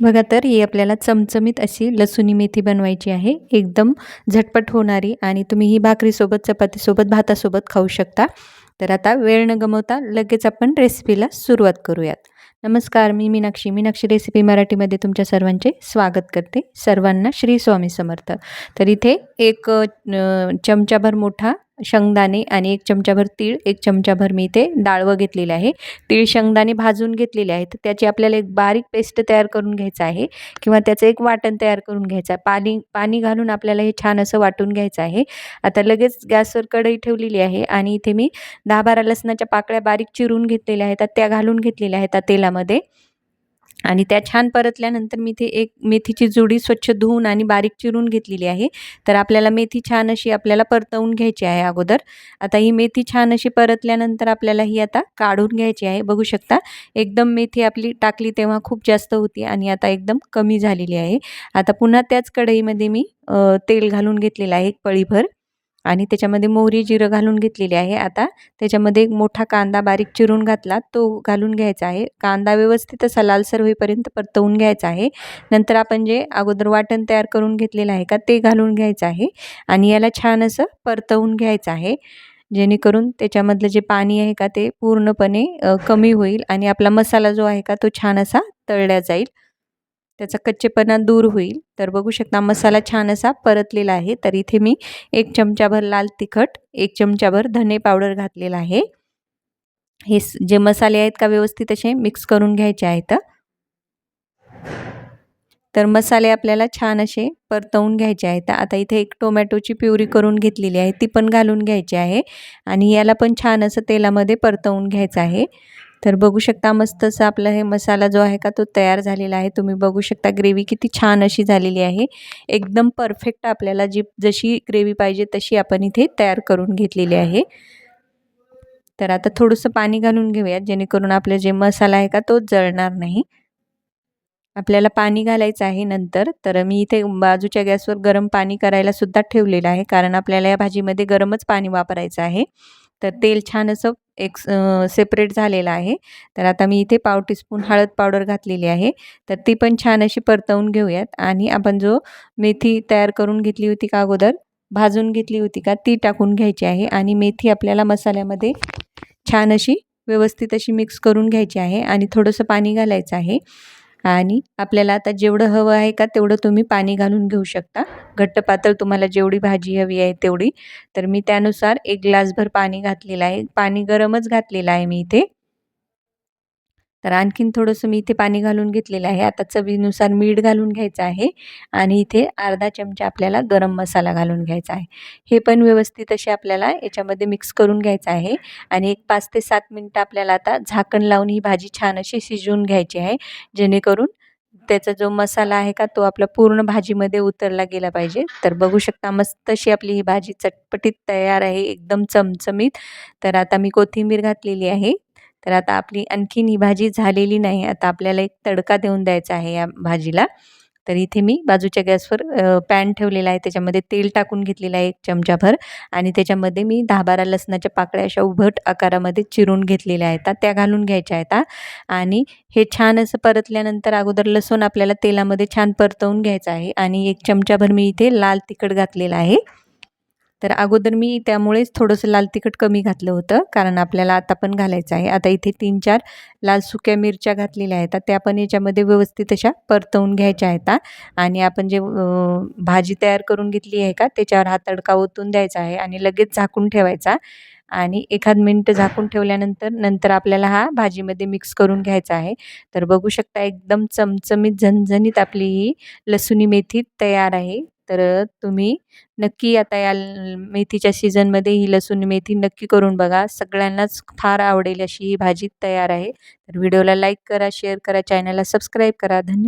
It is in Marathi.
बघा तर ही आपल्याला चमचमीत अशी लसुणी मेथी बनवायची आहे. एकदम झटपट होणारी आणि तुम्ही ही भाकरीसोबत चपातीसोबत भातासोबत खाऊ शकता. तर आता वेळ न गमवता लगेच आपण रेसिपीला सुरुवात करूयात. नमस्कार मी मीनाक्षी. मीनाक्षी रेसिपी मराठीमध्ये तुमच्या सर्वांचे स्वागत करते. सर्वांना श्री स्वामी समर्थ. तर इथे एक चमचाभर मोठा शेंगदाणे आणि एक चमचाभर तीळ एक चमचाभर मी इथे डाळवं घेतलेले आहे. तीळ शेंगदाणे भाजून घेतलेले आहेत. त्याची आपल्याला एक बारीक पेस्ट तयार करून घ्यायचं आहे किंवा त्याचं एक वाटण तयार करून घ्यायचं आहे. पाणी पाणी घालून आपल्याला हे छान असं वाटून घ्यायचं आहे. आता लगेच गॅसवर कढई ठेवलेली आहे आणि इथे मी दहा बारा लसणाच्या पाकळ्या बारीक चिरून घेतलेल्या आहेत. त्या घालून घेतलेल्या आहेत त्या तेलामध्ये. आणि त्या छान परतल्यानंतर मी ते एक मेथीची जुडी स्वच्छ धुवून आणि बारीक चिरून घेतलेली आहे. तर आपल्याला मेथी छान अशी आपल्याला परतवून घ्यायची आहे अगोदर. आता ही मेथी छान अशी परतल्यानंतर आपल्याला ही आता काढून घ्यायची आहे. बघू शकता एकदम मेथी आपली टाकली तेव्हा खूप जास्त होती आणि आता एकदम कमी झालेली आहे. आता पुन्हा त्याच कढईमध्ये मी तेल घालून घेतलेलं आहे एक पळीभर. आणि त्याच्यामध्ये मोहरी जिरं घालून घेतलेली आहे. आता त्याच्यामध्ये एक मोठा कांदा बारीक चिरून घातला तो घालून घ्यायचा आहे. कांदा व्यवस्थित असा लालसर होईपर्यंत परतवून घ्यायचा आहे. नंतर आपण जे अगोदर वाटण तयार करून घेतलेलं आहे का ते घालून घ्यायचं आहे आणि याला छान असं परतवून घ्यायचं आहे. जेणेकरून त्याच्यामधलं जे पाणी आहे का ते पूर्णपणे कमी होईल आणि आपला मसाला जो आहे का तो छान असा तळल्या जाईल. त्याचा कच्चेपणा दूर होईल. तर बघू शकता मसाला छान असा परतलेला आहे. तर इथे मी एक चमचाभर लाल तिखट एक चमचाभर धने पावडर घातलेला आहे. हे जे मसाले आहेत का व्यवस्थित असे मिक्स करून घ्यायचे आहेत. तर मसाले आपल्याला छान असे परतवून घ्यायचे आहेत. आता इथे एक टोमॅटोची प्युरी करून घेतलेली आहे. ती पण घालून घ्यायची आहे. आणि याला पण छान असं तेलामध्ये परतवून घ्यायचं आहे. तर बघू शकता मस्त असं आपलं हे मसाला जो आहे का तो तयार झालेला आहे. तुम्ही बघू शकता ग्रेव्ही किती छान अशी झालेली आहे. एकदम परफेक्ट आपल्याला जी जशी ग्रेव्ही पाहिजे तशी आपण इथे तयार करून घेतलेली आहे. तर आता थोडंसं पाणी घालून घेऊयात जेणेकरून आपलं जे मसाला आहे का तो जळणार नाही. आपल्याला पाणी घालायचं आहे नंतर तर मी इथे बाजूच्या गॅसवर गरम पाणी करायला सुद्धा ठेवलेलं आहे कारण आपल्याला या भाजीमध्ये गरमच पाणी वापरायचं आहे. तर तेल छान असं एक सेपरेट झालेला आहे. तर आता मी इथे पाव टीस्पून हळद पावडर घातलेली आहे. तर ती पण छान अशी परतवून घेऊयात. आणि आपण जो मेथी तयार करून घेतली होती का अगोदर भाजून घेतली होती का ती टाकून घ्यायची आहे. आणि मेथी आपल्याला मसाल्यामध्ये छान अशी व्यवस्थित अशी मिक्स करून घ्यायची आहे. आणि थोडंसं पाणी घालायचं आहे. आणि आपल्याला आता जेवढं हवं आहे का तेवढं तुम्ही पाणी घालून घेऊ शकता. घट्ट पातळ तुम्हाला जेवढी भाजी हवी आहे तेवढी. तर मी त्यानुसार एक ग्लासभर पाणी घातलेलं आहे. पाणी गरमच घातलेलं आहे मी इथे. तर आणखीन थोडंसं मी इथे पाणी घालून घेतलेलं आहे. आता चवीनुसार मीठ घालून घ्यायचं आहे आणि इथे अर्धा चमचा आपल्याला गरम मसाला घालून घ्यायचा आहे. हे पण व्यवस्थित असे आपल्याला याच्यामध्ये मिक्स करून घ्यायचं आहे आणि एक पाच ते सात मिनटं आपल्याला आता झाकण लावून ही भाजी छान अशी शिजवून घ्यायची आहे. जेणेकरून त्याचा जो मसाला आहे का तो आपला पूर्ण भाजीमध्ये उतरला गेला पाहिजे. तर बघू शकता मस्त अशी आपली ही भाजी चटपटीत तयार आहे एकदम चमचमीत. तर आता मी कोथिंबीर घातलेली आहे. तर आता आपली आणखीन ही भाजी झालेली नाही. आता आपल्याला एक तडका देऊन द्यायचा आहे या भाजीला. तर इथे मी बाजूच्या गॅसवर पॅन ठेवलेला आहे. त्याच्यामध्ये तेल टाकून घेतलेलं आहे एक चमचाभर. आणि त्याच्यामध्ये मी दहा बारा लसणाच्या पाकळ्या अशा उभट आकारामध्ये चिरून घेतलेल्या आहेत. त्या घालून घ्यायच्या आहेत. आणि हे छान असं परतल्यानंतर अगोदर लसूण आपल्याला तेलामध्ये छान परतवून घ्यायचं आहे. आणि एक चमचाभर मी इथे लाल तिखट घातलेलं आहे. तर अगोदर मी त्यामुळेच थोडंसं लाल तिखट कमी घातलं होतं कारण आपल्याला आता पण घालायचं आहे. आता इथे तीन चार लाल सुक्या मिरच्या घातलेल्या आहेत. त्या पण याच्यामध्ये व्यवस्थित अशा परतवून घ्यायच्या आहेत. आणि आपण जे भाजी तयार करून घेतली आहे का त्याच्यावर हा तडका ओतून द्यायचा आहे आणि लगेच झाकून ठेवायचा. आणि एखाद मिनटं झाकून ठेवल्यानंतर नंतर आपल्याला हा भाजीमध्ये मिक्स करून घ्यायचा आहे. तर बघू शकता एकदम चमचमीत झणझणीत आपली ही लसुणी मेथी तयार आहे. तर तुम्ही नक्की आता या मेथीच्या सीझनमध्ये ही लसूण मेथी नक्की करून बघा. सगळ्यांनाच फार आवडेल अशी ही भाजी तयार आहे. तर व्हिडिओला लाईक करा शेअर करा चॅनलला सबस्क्राईब करा. धन्यवाद.